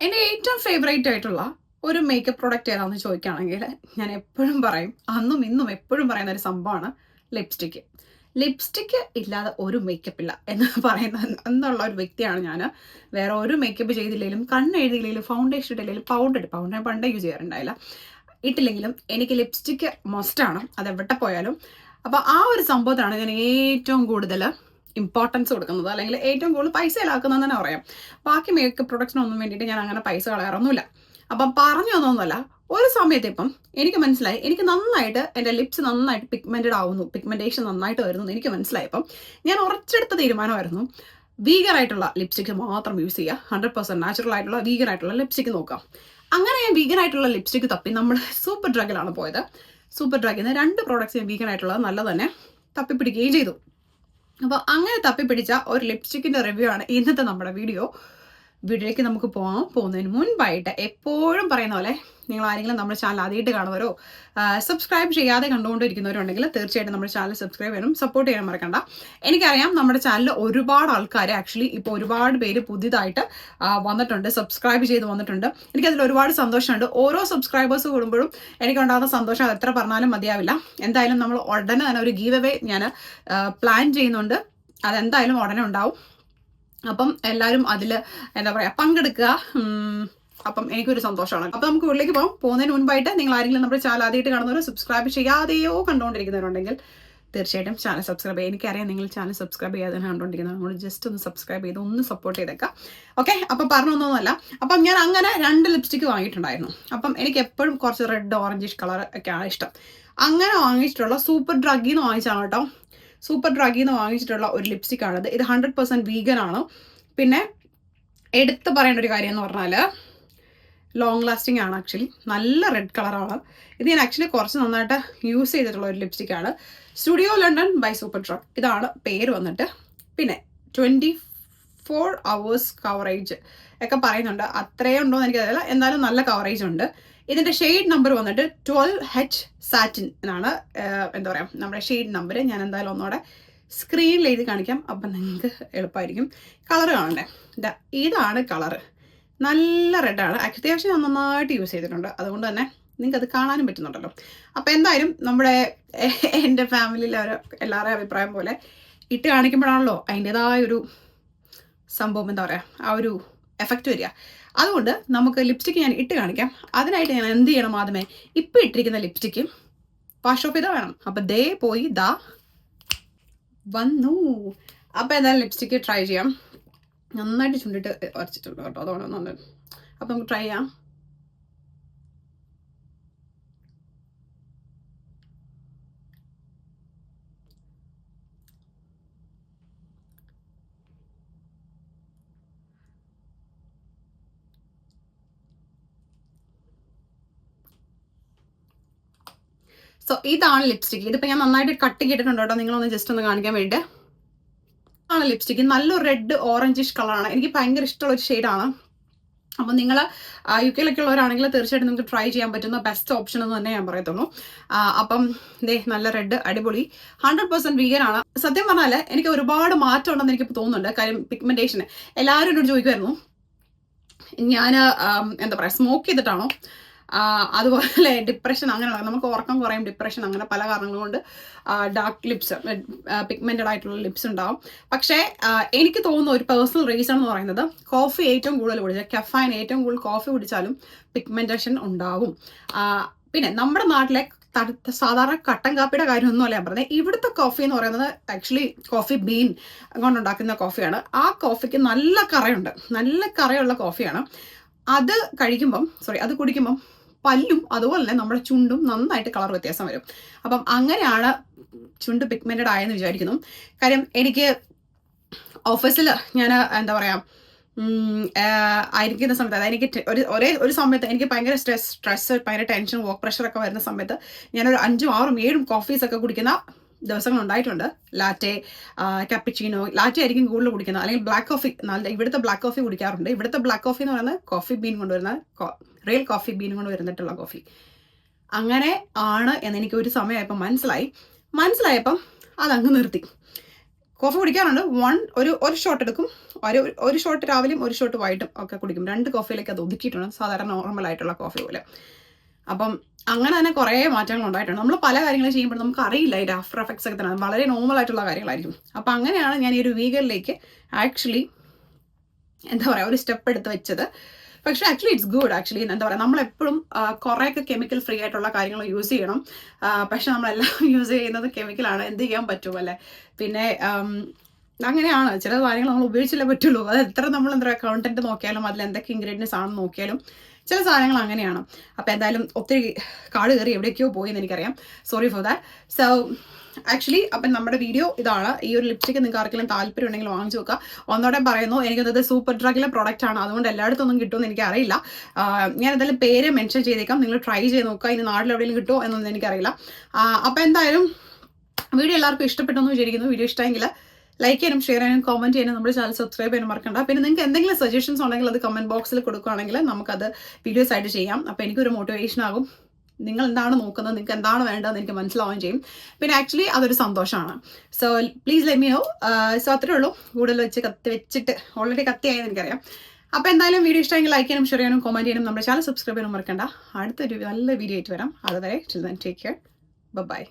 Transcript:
എന്റെ ഏറ്റവും ഫേവറേറ്റ് ആയിട്ടുള്ള ഒരു മേക്കപ്പ് പ്രൊഡക്റ്റ് ഏതാണെന്ന് ചോദിക്കുകയാണെങ്കിൽ ഞാൻ എപ്പോഴും പറയും അന്നും ഇന്നും എപ്പോഴും പറയുന്ന ഒരു സംഭവമാണ് ലിപ്സ്റ്റിക്ക് ലിപ്സ്റ്റിക്ക് ഇല്ലാതെ ഒരു മേക്കപ്പ് ഇല്ല എന്ന് പറയുന്ന എന്നുള്ള ഒരു വ്യക്തിയാണ് ഞാൻ. വേറെ ഒരു മേക്കപ്പ് ചെയ്തില്ലെങ്കിലും കണ്ണ് എഴുതിയില്ലെങ്കിലും ഫൗണ്ടേഷൻ ഇട്ടില്ലെങ്കിലും പൗഡർ ഇട്ട് പൗഡർ പണ്ടേ യൂസ് ചെയ്യാറുണ്ടായില്ല. ഇട്ടില്ലെങ്കിലും എനിക്ക് ലിപ്സ്റ്റിക്ക് മസ്റ്റാണ് അത് എവിടെ പോയാലും. അപ്പോൾ ആ ഒരു സംഭവത്തിലാണ് ഞാൻ ഏറ്റവും കൂടുതൽ ഇമ്പോർട്ടൻസ് കൊടുക്കുന്നത്. അല്ലെങ്കിൽ ഏറ്റവും കൂടുതൽ പൈസ ഇലാക്കുന്നതെന്ന് തന്നെ പറയാം. ബാക്കി മേക്കപ്പ് പ്രൊഡക്ട്സിനൊന്നും വേണ്ടിയിട്ട് ഞാൻ അങ്ങനെ പൈസ കളയാറൊന്നുമില്ല. അപ്പം പറഞ്ഞു തന്നൊന്നുമല്ല ഒരു സമയത്ത് ഇപ്പം എനിക്ക് മനസ്സിലായി എനിക്ക് നന്നായിട്ട് എന്റെ ലിപ്സ് നന്നായിട്ട് പിഗ്മെന്റഡ് ആവുന്നു പിഗ്മെന്റേഷൻ നന്നായിട്ട് വരുന്നു എനിക്ക് മനസ്സിലായപ്പം ഞാൻ ഉറച്ചെടുത്ത തീരുമാനമായിരുന്നു വീഗർ ആയിട്ടുള്ള ലിപ്സ്റ്റിക്ക് മാത്രം യൂസ് ചെയ്യുക ഹൺഡ്രഡ് പെർസെന്റ് നാച്ചുറൽ ആയിട്ടുള്ള വീഗർ ആയിട്ടുള്ള ലിപ്സ്റ്റിക്ക് നോക്കാം അങ്ങനെ ഞാൻ വീഗൻ ആയിട്ടുള്ള ലിപ്സ്റ്റിക്ക് തപ്പി നമ്മൾ സൂപ്പർ ഡ്രഗിലാണ് പോയത്. സൂപ്പർ ഡ്രഗിൽ നിന്ന് രണ്ട് പ്രോഡക്റ്റ്സ് ഞാൻ വീഗൻ ആയിട്ടുള്ളത് നല്ല തന്നെ തപ്പിപ്പിടിക്കുകയും ചെയ്തു. അപ്പോൾ അങ്ങനെ തപ്പിപ്പിടിച്ച ഒരു ലിപ്സ്റ്റിക്കിന്റെ റിവ്യൂ ആണ് ഇന്നത്തെ നമ്മുടെ വീഡിയോ വീഡിയോയിലേക്ക് നമുക്ക് പോകാം പോകുന്നതിന് മുൻപായിട്ട് എപ്പോഴും പറയുന്ന പോലെ നിങ്ങൾ ആരെങ്കിലും നമ്മുടെ ചാനൽ ആദ്യമായിട്ട് കാണുന്നവരോ സബ്സ്ക്രൈബ് ചെയ്യാതെ കണ്ടുകൊണ്ടിരിക്കുന്നവരുണ്ടെങ്കിൽ തീർച്ചയായിട്ടും നമ്മുടെ ചാനൽ സബ്സ്ക്രൈബ് ചെയ്യണം സപ്പോർട്ട് ചെയ്യാൻ മറക്കണ്ട. എനിക്കറിയാം നമ്മുടെ ചാനലിൽ ഒരുപാട് ആൾക്കാർ ആക്ച്വലി ഇപ്പോൾ ഒരുപാട് പേര് പുതിയതായിട്ട് വന്നിട്ടുണ്ട് സബ്സ്ക്രൈബ് ചെയ്ത് വന്നിട്ടുണ്ട്. എനിക്കതിൽ ഒരുപാട് സന്തോഷമുണ്ട്. ഓരോ സബ്സ്ക്രൈബേഴ്സ് കൂടുമ്പോഴും എനിക്കുണ്ടാകുന്ന സന്തോഷം അത് എത്ര പറഞ്ഞാലും മതിയാവില്ല. എന്തായാലും നമ്മൾ ഉടനെ തന്നെ ഒരു ഗീവ് അവേ ഞാൻ പ്ലാൻ ചെയ്യുന്നുണ്ട്. അതെന്തായാലും ഉടനെ ഉണ്ടാവും. അപ്പം എല്ലാവരും അതിൽ എന്താ പറയുക പങ്കെടുക്കുക. അപ്പം എനിക്കൊരു സന്തോഷമാണ്. അപ്പം നമുക്ക് ഉള്ളിലേക്ക് പോകാം. പോകുന്നതിന് മുൻപായിട്ട് നിങ്ങൾ ആരെങ്കിലും നമ്മുടെ ചാനൽ ആദ്യമായിട്ട് കാണുന്നവരോ സബ്സ്ക്രൈബ് ചെയ്യാതെയോ കണ്ടുകൊണ്ടിരിക്കുന്നവരുണ്ടെങ്കിൽ തീർച്ചയായിട്ടും ചാനൽ സബ്സ്ക്രൈബ് ചെയ്യുക എനിക്കറിയാം നിങ്ങൾ ചാനൽ സബ്സ്ക്രൈബ് ചെയ്യാതെ കണ്ടുകൊണ്ടിരിക്കുന്നത് നമ്മൾ ജസ്റ്റ് ഒന്ന് സബ്സ്ക്രൈബ് ചെയ്ത് ഒന്ന് സപ്പോർട്ട് ചെയ്തേക്കാം. ഓക്കെ അപ്പം പറഞ്ഞൊന്നുമല്ല അപ്പം ഞാൻ അങ്ങനെ രണ്ട് ലിപ്സ്റ്റിക്ക് വാങ്ങിയിട്ടുണ്ടായിരുന്നു. അപ്പം എനിക്ക് എപ്പോഴും കുറച്ച് റെഡ് ഓറഞ്ചിഷ് കളർ ഒക്കെയാണ് ഇഷ്ടം. അങ്ങനെ വാങ്ങിച്ചിട്ടുള്ള സൂപ്പർ ഡ്രഗിൽ വാങ്ങിച്ചാണ് കേട്ടോ. സൂപ്പർ ഡ്രാഗിൽ നിന്ന് വാങ്ങിച്ചിട്ടുള്ള ഒരു ലിപ്സ്റ്റിക് ആണിത് ഇത്. ഹൺഡ്രഡ് പെർസെന്റ് വീഗൻ ആണ്. പിന്നെ എടുത്ത് പറയേണ്ട ഒരു കാര്യം എന്ന് പറഞ്ഞാൽ ലോങ് ലാസ്റ്റിംഗ് ആണ് ആക്ച്വലി നല്ല റെഡ് കളറാണ് ഇത് ഞാൻ ആക്ച്വലി കുറച്ച് നന്നായിട്ട് യൂസ് ചെയ്തിട്ടുള്ള ഒരു ലിപ്സ്റ്റിക് ആണ്. Studio London by Superdrug ഇതാണ് പേര് വന്നിട്ട്. പിന്നെ ട്വന്റി ഫോർ അവേഴ്സ് കവറേജ് ഒക്കെ പറയുന്നുണ്ട്. അത്രയും ഉണ്ടോ എന്ന് എനിക്കറിയില്ല. എന്തായാലും നല്ല കവറേജ് ഉണ്ട്. ഇതിന്റെ ഷെയ്ഡ് നമ്പർ വന്നിട്ട് ട്വൽവ് ഹെച്ച് സാറ്റിൻ എന്നാണ് എന്താ പറയുക നമ്മുടെ ഷെയ്ഡ് നമ്പർ ഞാൻ എന്തായാലും ഒന്നുകൂടെ സ്ക്രീനിൽ എഴുതി കാണിക്കാം. അപ്പം നിങ്ങൾക്ക് എളുപ്പമായിരിക്കും കളർ കാണണ്ടേ? ഇതാ ഇതാണ് കളറ് നല്ല റെഡാണ് അത്യാവശ്യം ഞാൻ നന്നായിട്ട് യൂസ് ചെയ്തിട്ടുണ്ട്. അതുകൊണ്ട് തന്നെ നിങ്ങൾക്ക് അത് കാണാനും പറ്റുന്നുണ്ടല്ലോ. അപ്പം എന്തായാലും നമ്മുടെ എന്റെ ഫാമിലിയിലെ എല്ലാവരുടെയും അഭിപ്രായം പോലെ ഇട്ട് കാണിക്കുമ്പോഴാണല്ലോ അതിന്റെതായ ഒരു സംഭവം എന്താ പറയുക ആ ഒരു എഫക്റ്റ് വരിക. അതുകൊണ്ട് നമുക്ക് ലിപ്സ്റ്റിക്ക് ഞാൻ ഇട്ട് കാണിക്കാം. അതിനായിട്ട് ഞാൻ എന്ത് ചെയ്യണം ആദ്യമേ? ഇപ്പം ഇട്ടിരിക്കുന്ന ലിപ്സ്റ്റിക്ക് വാഷ് ഓഫ് ചെയ്താൽ വേണം. അപ്പം ദേ പോയി ദ വന്നു. അപ്പം എന്തായാലും ലിപ്സ്റ്റിക്ക് ട്രൈ ചെയ്യാം. നന്നായിട്ട് ചുണ്ടിട്ട് വരച്ചിട്ടുണ്ട് കേട്ടോ. അതുകൊണ്ട് നന്നായിട്ട്. അപ്പം നമുക്ക് ട്രൈ ചെയ്യാം. സോ ഇതാണ് ലിപ്സ്റ്റിക്ക് ഇതിപ്പോൾ ഞാൻ നന്നായിട്ട് കട്ട് ചെയ്തിട്ടുണ്ട് കേട്ടോ. നിങ്ങളൊന്ന് ജസ്റ്റ് ഒന്ന് കാണിക്കാൻ വേണ്ടി ആണ് ലിപ്സ്റ്റിക്ക് നല്ലൊരു റെഡ് ഓറഞ്ചിഷ് കളറാണ് എനിക്ക് ഭയങ്കര ഇഷ്ടമുള്ള ഒരു ഷെയ്ഡാണ് അപ്പം നിങ്ങൾ യു കെയിലൊക്കെ ഉള്ളവരാണെങ്കിൽ തീർച്ചയായിട്ടും നിങ്ങൾക്ക് ട്രൈ ചെയ്യാൻ പറ്റുന്ന ബെസ്റ്റ് ഓപ്ഷൻ എന്ന് തന്നെ ഞാൻ പറയത്തുള്ളൂ. അപ്പം ദേ നല്ല റെഡ് അടിപൊളി. ഹൺഡ്രഡ് പെർസെന്റ് വീഗനാണ് സത്യം പറഞ്ഞാൽ എനിക്ക് ഒരുപാട് മാറ്റം ഉണ്ടെന്ന് എനിക്ക് തോന്നുന്നുണ്ട്. കാര്യം പിഗ്മെന്റേഷന് എല്ലാവരും എന്നോട് ചോദിക്കുമായിരുന്നു ഞാൻ എന്താ പറയുക സ്മോക്ക് ചെയ്തിട്ടാണോ? അതുപോലെ ഡിപ്രഷൻ അങ്ങനെയുള്ള നമുക്ക് ഉറക്കം കുറയും ഡിപ്രഷൻ അങ്ങനെ പല കാരണങ്ങൾ കൊണ്ട് ഡാർക്ക് ലിപ്സ് പിഗ്മെന്റഡ് ആയിട്ടുള്ള ലിപ്സ് ഉണ്ടാവും. പക്ഷേ എനിക്ക് തോന്നുന്ന ഒരു പേഴ്സണൽ റീസൺ എന്ന് പറയുന്നത് കോഫി ഏറ്റവും കൂടുതൽ കുടിച്ചാൽ കഫൈൻ ഏറ്റവും കൂടുതൽ കോഫി കുടിച്ചാലും പിഗ്മെന്റേഷൻ ഉണ്ടാവും. പിന്നെ നമ്മുടെ നാട്ടിലെ സാധാരണ കട്ടൻ കാപ്പിയുടെ കാര്യമൊന്നുമല്ല ഞാൻ പറഞ്ഞത് ഇവിടുത്തെ കോഫി എന്ന് പറയുന്നത് ആക്ച്വലി കോഫി ബീൻ കൊണ്ടുണ്ടാക്കുന്ന കോഫിയാണ് ആ കോഫിക്ക് നല്ല കറയുണ്ട്. നല്ല കറയുള്ള കോഫിയാണ് അത് കഴിക്കുമ്പം സോറി അത് കുടിക്കുമ്പം പല്ലും അതുപോലെ തന്നെ നമ്മുടെ ചുണ്ടും നന്നായിട്ട് കളർ വ്യത്യാസം വരും. അപ്പം അങ്ങനെയാണ് ചുണ്ട് പിഗ്മെന്റഡ് ആയെന്ന് വിചാരിക്കുന്നു. കാര്യം എനിക്ക് ഓഫീസിൽ ഞാൻ എന്താ പറയുക ആയിരിക്കുന്ന സമയത്ത് അതായത് എനിക്ക് ഒരു ഒരേ ഒരു സമയത്ത് എനിക്ക് ഭയങ്കര സ്ട്രെസ് സ്ട്രെസ് ഭയങ്കര ടെൻഷൻ വർക്ക് പ്രഷറൊക്കെ വരുന്ന സമയത്ത് ഞാനൊരു അഞ്ചും ആറും ഏഴും കോഫീസൊക്കെ കുടിക്കുന്ന ദിവസങ്ങൾ ഉണ്ടായിട്ടുണ്ട്. ലാറ്റെ കപ്പിച്ചീനോ ലാറ്റെ ആയിരിക്കും കൂടുതൽ കുടിക്കുന്നത്. അല്ലെങ്കിൽ ബ്ലാക്ക് കോഫി നല്ല ഇവിടുത്തെ ബ്ലാക്ക് കോഫി കുടിക്കാറുണ്ട്. ഇവിടുത്തെ ബ്ലാക്ക് കോഫി എന്ന് പറയുന്നത് കോഫി ബീൻ കൊണ്ടുവരുന്ന റിയൽ കോഫി ബീൻ കൊണ്ട് വരുന്നിട്ടുള്ള കോഫി അങ്ങനെ ആണ് എന്ന് എനിക്ക് ഒരു സമയമായപ്പോൾ മനസ്സിലായി. മനസ്സിലായപ്പം അതങ്ങ് നിർത്തി. കോഫി കുടിക്കാറുണ്ട്. വൺ ഒരു ഒരു ഷോട്ട് എടുക്കും. ഒരു ഒരു ഷോട്ട് രാവിലെയും ഒരു ഷോട്ട് വൈകിട്ടും ഒക്കെ കുടിക്കും. രണ്ട് കോഫിയിലേക്ക് അത് ഒതുക്കിയിട്ടുണ്ട്. സാധാരണ നോർമൽ ആയിട്ടുള്ള കോഫി പോലെ. അപ്പം അങ്ങനെ തന്നെ കുറേ മാറ്റങ്ങൾ ഉണ്ടായിട്ടുണ്ട്. നമ്മൾ പല കാര്യങ്ങളും ചെയ്യുമ്പോൾ നമുക്ക് അറിയില്ല ഇതിന്റെ ആഫ്റ്റർ എഫക്ട്സ് ഒക്കെ തന്നെ. വളരെ നോർമൽ ആയിട്ടുള്ള കാര്യങ്ങളായിരിക്കും. അപ്പം അങ്ങനെയാണ് ഞാൻ ഈ ഒരു വീഗറിലേക്ക് ആക്ച്വലി എന്താ പറയുക ഒരു സ്റ്റെപ്പ് എടുത്ത് വെച്ചത്. പക്ഷേ ആക്ച്വലി ഇറ്റ്സ് ഗുഡ് ആക്ച്വലി എന്താ പറയുക നമ്മളെപ്പോഴും കുറേയൊക്കെ കെമിക്കൽ ഫ്രീ ആയിട്ടുള്ള കാര്യങ്ങൾ യൂസ് ചെയ്യണം. പക്ഷെ നമ്മളെല്ലാം യൂസ് ചെയ്യുന്നത് കെമിക്കലാണ് എന്ത് ചെയ്യാൻ പറ്റും അല്ലേ? പിന്നെ അങ്ങനെയാണ്. ചില കാര്യങ്ങൾ നമ്മൾ ഉപയോഗിച്ചില്ലേ പറ്റുള്ളൂ. അത് എത്ര നമ്മൾ എന്താ പറയുക കണ്ടന്റ് നോക്കിയാലും അതിൽ എന്തൊക്കെ ഇൻഗ്രീഡിയൻസ് ആണെന്ന് നോക്കിയാലും ചില സാധനങ്ങൾ അങ്ങനെയാണ്. അപ്പോൾ എന്തായാലും ഒത്തിരി കാട് കയറി എവിടേക്കോ പോയി എന്ന് എനിക്കറിയാം. Sorry for that so actually അപ്പം നമ്മുടെ വീഡിയോ ഇതാണ്. ഈ ഒരു ലിപ്സ്റ്റിക്ക് നിങ്ങൾക്ക് ആർക്കെങ്കിലും താല്പര്യം ഉണ്ടെങ്കിൽ വാങ്ങിച്ചു നോക്കുക ഒന്നോടെ പറയുന്നു എനിക്കത് സൂപ്പർ ഡ്രഗിലെ പ്രോഡക്റ്റ് ആണ്. അതുകൊണ്ട് എല്ലായിടത്തൊന്നും കിട്ടുമെന്ന് എനിക്കറിയില്ല. ഞാൻ എന്തായാലും പേര് മെൻഷൻ ചെയ്തേക്കാം. നിങ്ങൾ ട്രൈ ചെയ്ത് നോക്കുക. ഇനി നാട്ടിൽ എവിടെയെങ്കിലും കിട്ടുമോ എന്നൊന്നും എനിക്കറിയില്ല. അപ്പോൾ എന്തായാലും വീഡിയോ എല്ലാവർക്കും ഇഷ്ടപ്പെട്ടെന്ന് വിചാരിക്കുന്നു. വീഡിയോ ഇഷ്ടമെങ്കിൽ ലൈക്ക് ചെയ്യാനും ഷെയർ ചെയ്യാനും കോമെന്റ് ചെയ്യാനും നമ്മുടെ ചാനൽ സബ്സ്ക്രൈബ് ചെയ്യാനും മറക്കണ്ട. പിന്നെ നിങ്ങൾക്ക് എന്തെങ്കിലും സജഷൻസ് ഉണ്ടെങ്കിൽ അത് കമന്റ് ബോക്സിൽ കൊടുക്കുകയാണെങ്കിൽ നമുക്കത് വീഡിയോസ് ആയിട്ട് ചെയ്യാം. അപ്പോൾ എനിക്കൊരു മോട്ടിവേഷൻ ആകും. നിങ്ങൾ എന്താണ് നോക്കുന്നത്? നിങ്ങൾക്ക് എന്താണ് വേണ്ടതെന്ന് എനിക്ക് മനസ്സിലാവുകയും ചെയ്യും. പിന്നെ ആക്ച്വലി അതൊരു സന്തോഷമാണ്. So please let me know so അത്രേ ഉള്ളൂ. കൂടുതൽ വെച്ച് കത്തി വെച്ചിട്ട് ഓൾറെഡി കത്തിയായെന്ന് എനിക്കറിയാം. അപ്പോൾ എന്തായാലും വീഡിയോ ഇഷ്ടമെങ്കിൽ ലൈക്ക് ചെയ്യാനും ഷെയർ ചെയ്യാനും കോമന്റ് ചെയ്യാനും നമ്മുടെ ചാനൽ സബ്സ്ക്രൈബ് ചെയ്യാനും മറക്കണ്ട. അടുത്തൊരു നല്ല വീഡിയോ ആയിട്ട് വരാം. അതുവരെ ടേക്ക് കെയർ ബൈ